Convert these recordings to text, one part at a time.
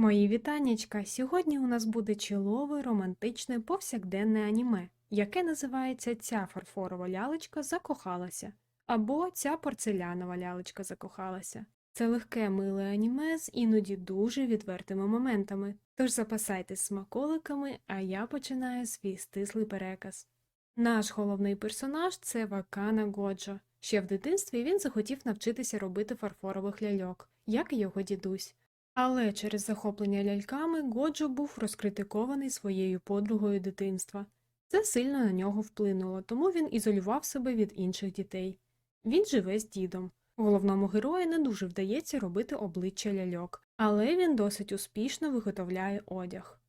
Мої вітаннячка! Сьогодні у нас буде чолове, романтичне, повсякденне аніме, яке називається Ця фарфорова лялечка закохалася або Ця порцелянова лялечка закохалася. Це легке миле аніме з іноді дуже відвертими моментами. Тож запасайтесь смаколиками, а я починаю свій стислий переказ. Наш головний персонаж це Вакана Годжо. Ще в дитинстві він захотів навчитися робити фарфорових ляльок, як і його дідусь. Але через захоплення ляльками Годжо був розкритикований своєю подругою дитинства. Це сильно на нього вплинуло, тому він ізолював себе від інших дітей. Він живе з дідом. Головному герою не дуже вдається робити обличчя ляльок, але він досить успішно виготовляє одяг.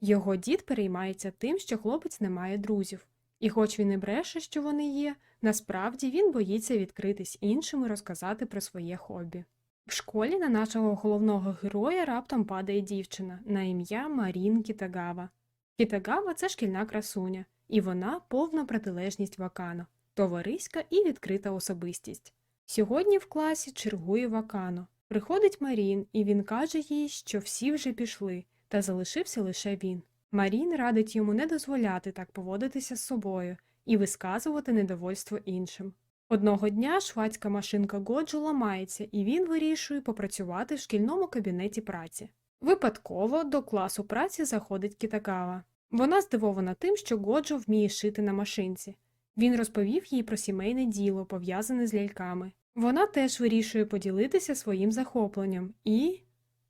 Його дід переймається тим, що хлопець не має друзів, і хоч він і бреше, що вони є, насправді він боїться відкритись іншим і розказати про своє хобі. В школі на нашого головного героя раптом падає дівчина на ім'я Марін Кітагава. Кітагава це шкільна красуня, і вона повна протилежність Вакано, товариська і відкрита особистість. Сьогодні в класі чергує Вакано. Приходить Марін, і він каже їй, що всі вже пішли, та залишився лише він. Марін радить йому не дозволяти так поводитися з собою і висказувати недовольство іншим. Одного дня швадська машинка Годжо ламається, і він вирішує попрацювати в шкільному кабінеті праці. Випадково до класу праці заходить Кітагава. Вона здивована тим, що Годжо вміє шити на машинці. Він розповів їй про сімейне діло, пов'язане з ляльками. Вона теж вирішує поділитися своїм захопленням і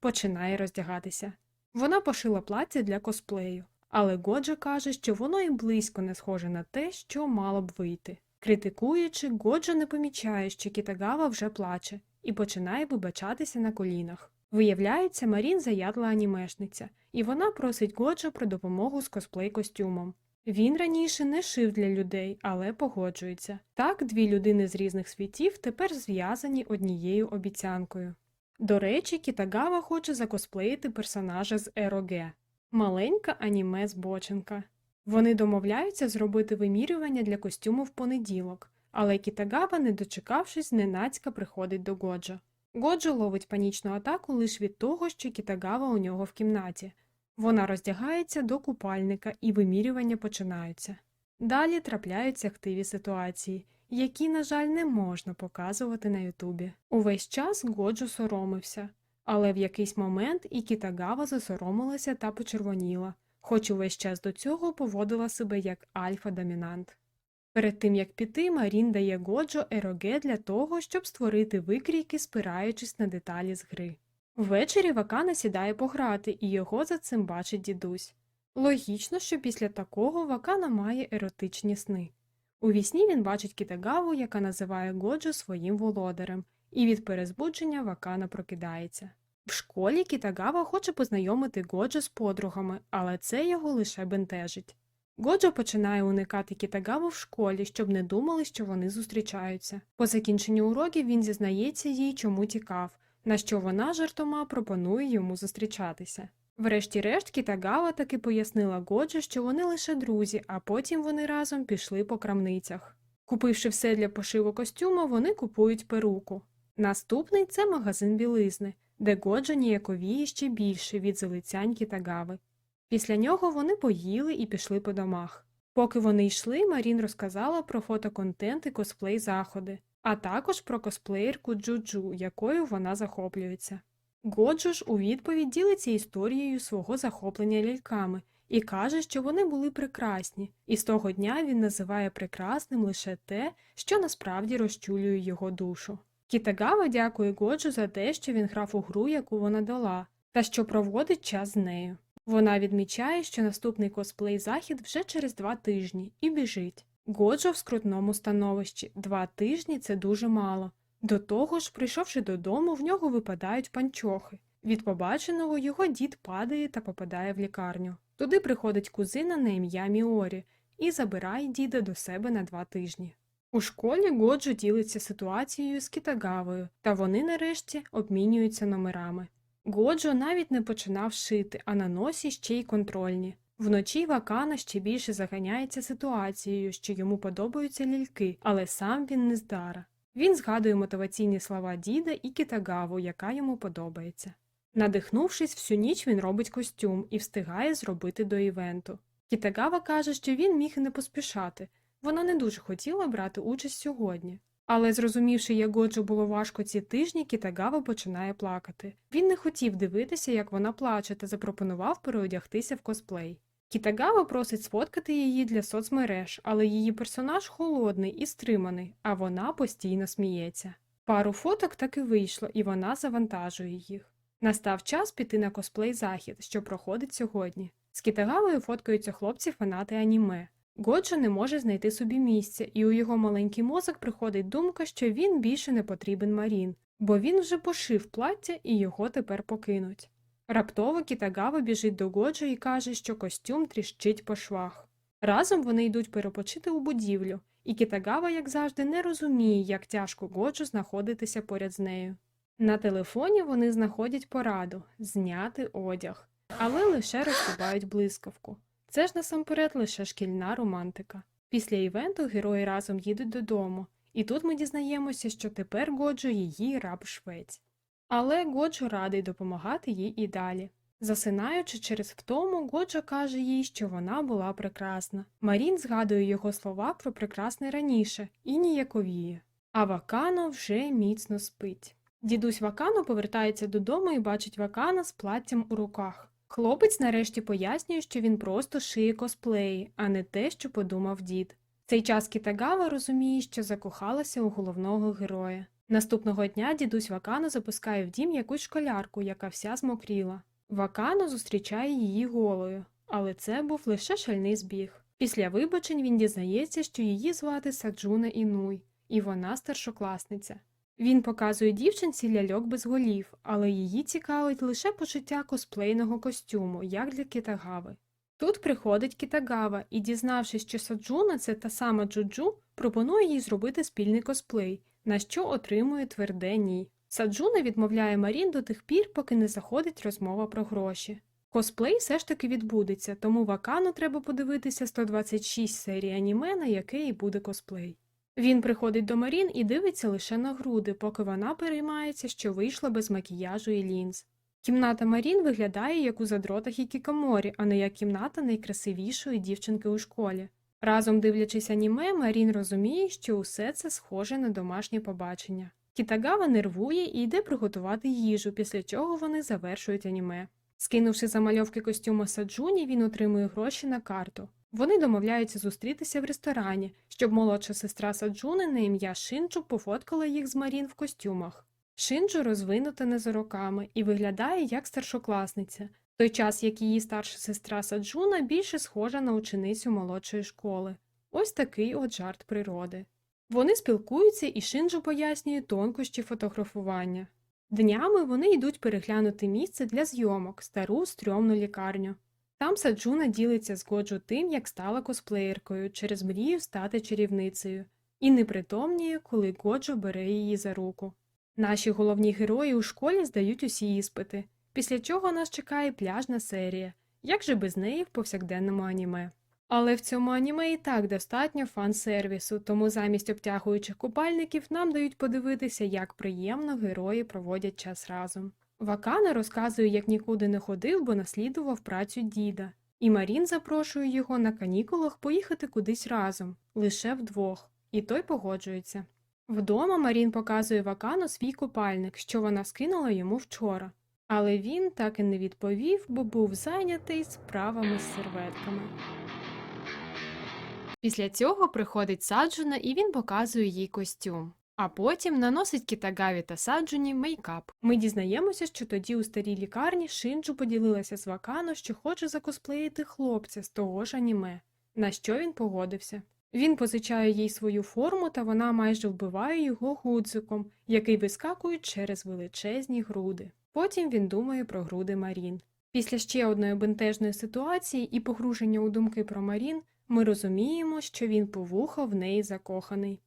починає роздягатися. Вона пошила плаття для косплею, але Годжо каже, що воно і близько не схоже на те, що мало б вийти. Критикуючи, Годжо не помічає, що Кітагава вже плаче, і починає вибачатися на колінах. Виявляється, Марін заядла анімешниця, і вона просить Годжо про допомогу з косплей-костюмом. Він раніше не шив для людей, але погоджується. Так, дві людини з різних світів тепер зв'язані однією обіцянкою. До речі, Кітагава хоче закосплеїти персонажа з Ероге маленька аніме збоченка. Вони домовляються зробити вимірювання для костюму в понеділок, але Кітагава, не дочекавшись, зненацька приходить до Годжо. Годжо ловить панічну атаку лише від того, що Кітагава у нього в кімнаті. Вона роздягається до купальника і вимірювання починаються. Далі трапляються активі ситуації, які, на жаль, не можна показувати на Ютубі. Увесь час Годжо соромився, але в якийсь момент і Кітагава засоромилася та почервоніла, хоч увесь час до цього поводила себе як альфа-домінант. Перед тим як піти, Марін дає Годжо ероге для того, щоб створити викрійки, спираючись на деталі з гри. Ввечері Вакана сідає пограти, і його за цим бачить дідусь. Логічно, що після такого Вакана має еротичні сни. У вісні він бачить Кітагаву, яка називає Годжо своїм володарем, і від перезбудження Вакана прокидається. В школі Кітагава хоче познайомити Годжо з подругами, але це його лише бентежить. Годжо починає уникати Кітагаву в школі, щоб не думали, що вони зустрічаються. По закінченню уроків він зізнається їй, чому тікав, на що вона жартома пропонує йому зустрічатися. Врешті-решт Кітагава таки пояснила Годжо, що вони лише друзі, а потім вони разом пішли по крамницях. Купивши все для пошиву костюма, вони купують перуку. Наступний це магазин білизни, де Годжо ніяковіє ще більше від залицянь Кітагави. Після нього вони поїли і пішли по домах. Поки вони йшли, Марін розказала про фотоконтент і косплей заходи, а також про косплеєрку Джуджу, якою вона захоплюється. Годжо ж у відповідь ділиться історією свого захоплення ляльками і каже, що вони були прекрасні, і з того дня він називає прекрасним лише те, що насправді розчулює його душу. Кітагава дякує Годжо за те, що він грав у гру, яку вона дала, та що проводить час з нею. Вона відмічає, що наступний косплей захід вже через два тижні і біжить. Годжо в скрутному становищі два тижні це дуже мало. До того ж, прийшовши додому, в нього випадають панчохи. Від побаченого його дід падає та попадає в лікарню. Туди приходить кузина на ім'я Міорі і забирає діда до себе на два тижні. У школі Годжо ділиться ситуацією з Кітагавою, та вони нарешті обмінюються номерами. Годжо навіть не починав шити, а на носі ще й контрольні. Вночі Вакана ще більше заганяється ситуацією, що йому подобаються ляльки, але сам він не здара. Він згадує мотиваційні слова діда і Кітагаву, яка йому подобається. Надихнувшись, всю ніч він робить костюм і встигає зробити до івенту. Кітагава каже, що він міг і не поспішати. Вона не дуже хотіла брати участь сьогодні. Але зрозумівши, як Годжо було важко ці тижні, Кітагава починає плакати. Він не хотів дивитися, як вона плаче, та запропонував переодягтися в косплей. Кітагава просить сфоткати її для соцмереж, але її персонаж холодний і стриманий, а вона постійно сміється. Пару фоток так і вийшло, і вона завантажує їх. Настав час піти на косплей захід, що проходить сьогодні. З Кітагавою фоткаються хлопці-фанати аніме. Годжо не може знайти собі місця, і у його маленький мозок приходить думка, що він більше не потрібен Марін, бо він вже пошив плаття і його тепер покинуть. Раптово Кітагава біжить до Годжо і каже, що костюм тріщить по швах. Разом вони йдуть перепочити у будівлю, і Кітагава, як завжди, не розуміє, як тяжко Годжо знаходитися поряд з нею. На телефоні вони знаходять пораду зняти одяг, але лише розкидають блискавку. Це ж насамперед лише шкільна романтика. Після івенту герої разом їдуть додому, і тут ми дізнаємося, що тепер Годжо її раб швець. Але Годжо радий допомагати їй і далі. Засинаючи через втому, Годжо каже їй, що вона була прекрасна. Марін згадує його слова про прекрасне раніше і ніяковіє. А Вакано вже міцно спить. Дідусь Вакано повертається додому і бачить Вакана з платтям у руках. Хлопець нарешті пояснює, що він просто шиє косплеї, а не те, що подумав дід. В цей час Кітагава розуміє, що закохалася у головного героя. Наступного дня дідусь Вакано запускає в дім якусь школярку, яка вся змокріла. Вакано зустрічає її голою, але це був лише шальний збіг. Після вибачень він дізнається, що її звати Саджуна Інуй, і вона старшокласниця. Він показує дівчинці ляльок без голів, але її цікавить лише пошиття косплейного костюму, як для Кітагави. Тут приходить Кітагава і, дізнавшись, що Саджуна це та сама Джуджу, пропонує їй зробити спільний косплей, на що отримує тверде ні. Саджуна відмовляє Марін до тих пір, поки не заходить розмова про гроші. Косплей все ж таки відбудеться, тому Вакану треба подивитися 126 серій аніме, на яке і буде косплей. Він приходить до Марін і дивиться лише на груди, поки вона переймається, що вийшла без макіяжу і лінз. Кімната Марін виглядає як у задротах і кікаморі, а не як кімната найкрасивішої дівчинки у школі. Разом дивлячись аніме, Марін розуміє, що усе це схоже на домашнє побачення. Кітагава нервує і йде приготувати їжу, після чого вони завершують аніме. Скинувши замальовки костюма Саджуні, він отримує гроші на карту. Вони домовляються зустрітися в ресторані, щоб молодша сестра Саджуни на ім'я Шинджу пофоткала їх з Марін в костюмах. Шинджу розвинута не за роками і виглядає як старшокласниця, в той час як її старша сестра Саджуна більше схожа на ученицю молодшої школи. Ось такий от жарт природи. Вони спілкуються і Шинджу пояснює тонкощі фотографування. Днями вони йдуть переглянути місце для зйомок, стару стрьомну лікарню. Там Саджуна ділиться з Годжо тим, як стала косплеєркою через мрію стати чарівницею, і непритомніє, коли Годжо бере її за руку. Наші головні герої у школі здають усі іспити, після чого нас чекає пляжна серія, як же без неї в повсякденному аніме. Але в цьому аніме і так достатньо фан-сервісу, тому замість обтягуючих купальників нам дають подивитися, як приємно герої проводять час разом. Вакана розказує, як нікуди не ходив, бо наслідував працю діда, і Марін запрошує його на канікулах поїхати кудись разом, лише вдвох, і той погоджується. Вдома Марін показує Вакану свій купальник, що вона скинула йому вчора. Але він так і не відповів, бо був зайнятий справами з серветками. Після цього приходить Саджуна і він показує їй костюм. А потім наносить Кітагаві та Саджуні мейкап. Ми дізнаємося, що тоді у старій лікарні Шинджу поділилася з Вакано, що хоче закосплеїти хлопця з того ж аніме, на що він погодився. Він позичає їй свою форму, та вона майже вбиває його гудзиком, який вискакує через величезні груди. Потім він думає про груди Марін. Після ще одної бентежної ситуації і погруження у думки про Марін, ми розуміємо, що він по вухо в неї закоханий.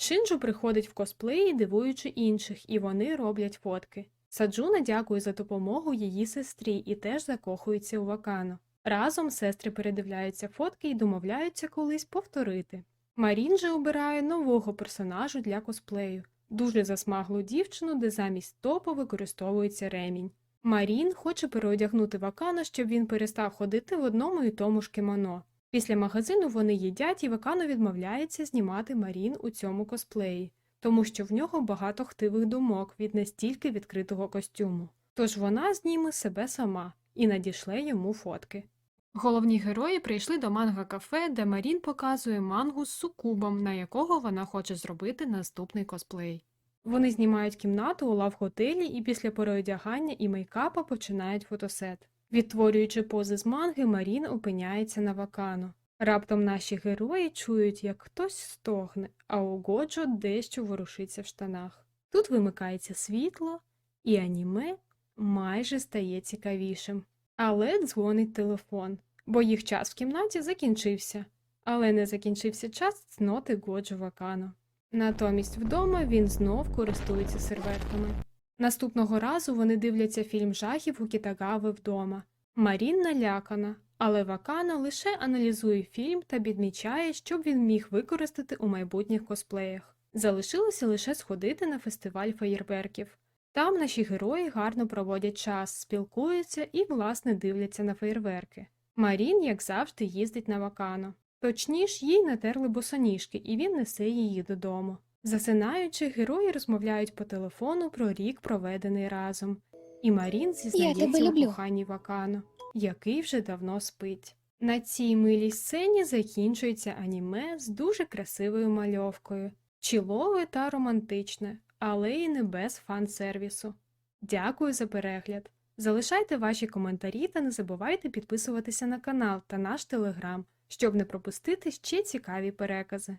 Шинджу приходить в косплеї, дивуючи інших, і вони роблять фотки. Саджуна дякує за допомогу її сестрі і теж закохується у Вакано. Разом сестри передивляються фотки і домовляються колись повторити. Марін же обирає нового персонажу для косплею, дуже засмаглу дівчину, де замість топу використовується ремінь. Марін хоче переодягнути Вакана, щоб він перестав ходити в одному і тому ж кімоно. Після магазину вони їдять, і Вакано відмовляється знімати Марін у цьому косплеї, тому що в нього багато хтивих думок від настільки відкритого костюму. Тож вона зніме себе сама і надішле йому фотки. Головні герої прийшли до манга-кафе, де Марін показує мангу з сукубом, на якого вона хоче зробити наступний косплей. Вони знімають кімнату у лав-готелі і після переодягання і мейкапа починають фотосет. Відтворюючи пози з манги, Марін опиняється на вакано. Раптом наші герої чують, як хтось стогне, а у Годжо дещо ворушиться в штанах. Тут вимикається світло, і аніме майже стає цікавішим. Але дзвонить телефон, бо їх час в кімнаті закінчився. Але не закінчився час цноти Годжо Вакано. Натомість вдома він знов користується серветками. Наступного разу вони дивляться фільм жахів у Кітагави вдома. Марін налякана, але Вакана лише аналізує фільм та відмічає, щоб він міг використати у майбутніх косплеях. Залишилося лише сходити на фестиваль феєрверків. Там наші герої гарно проводять час, спілкуються і, власне, дивляться на феєрверки. Марін, як завжди, їздить на Вакано. Точніш, їй натерли босоніжки, і він несе її додому. Засинаючи, герої розмовляють по телефону про рік, проведений разом. І Марін зізнається у коханні Вакано, який вже давно спить. На цій милій сцені закінчується аніме з дуже красивою мальовкою, чілове та романтичне, але й не без фан-сервісу. Дякую за перегляд. Залишайте ваші коментарі та не забувайте підписуватися на канал та наш телеграм, щоб не пропустити ще цікаві перекази.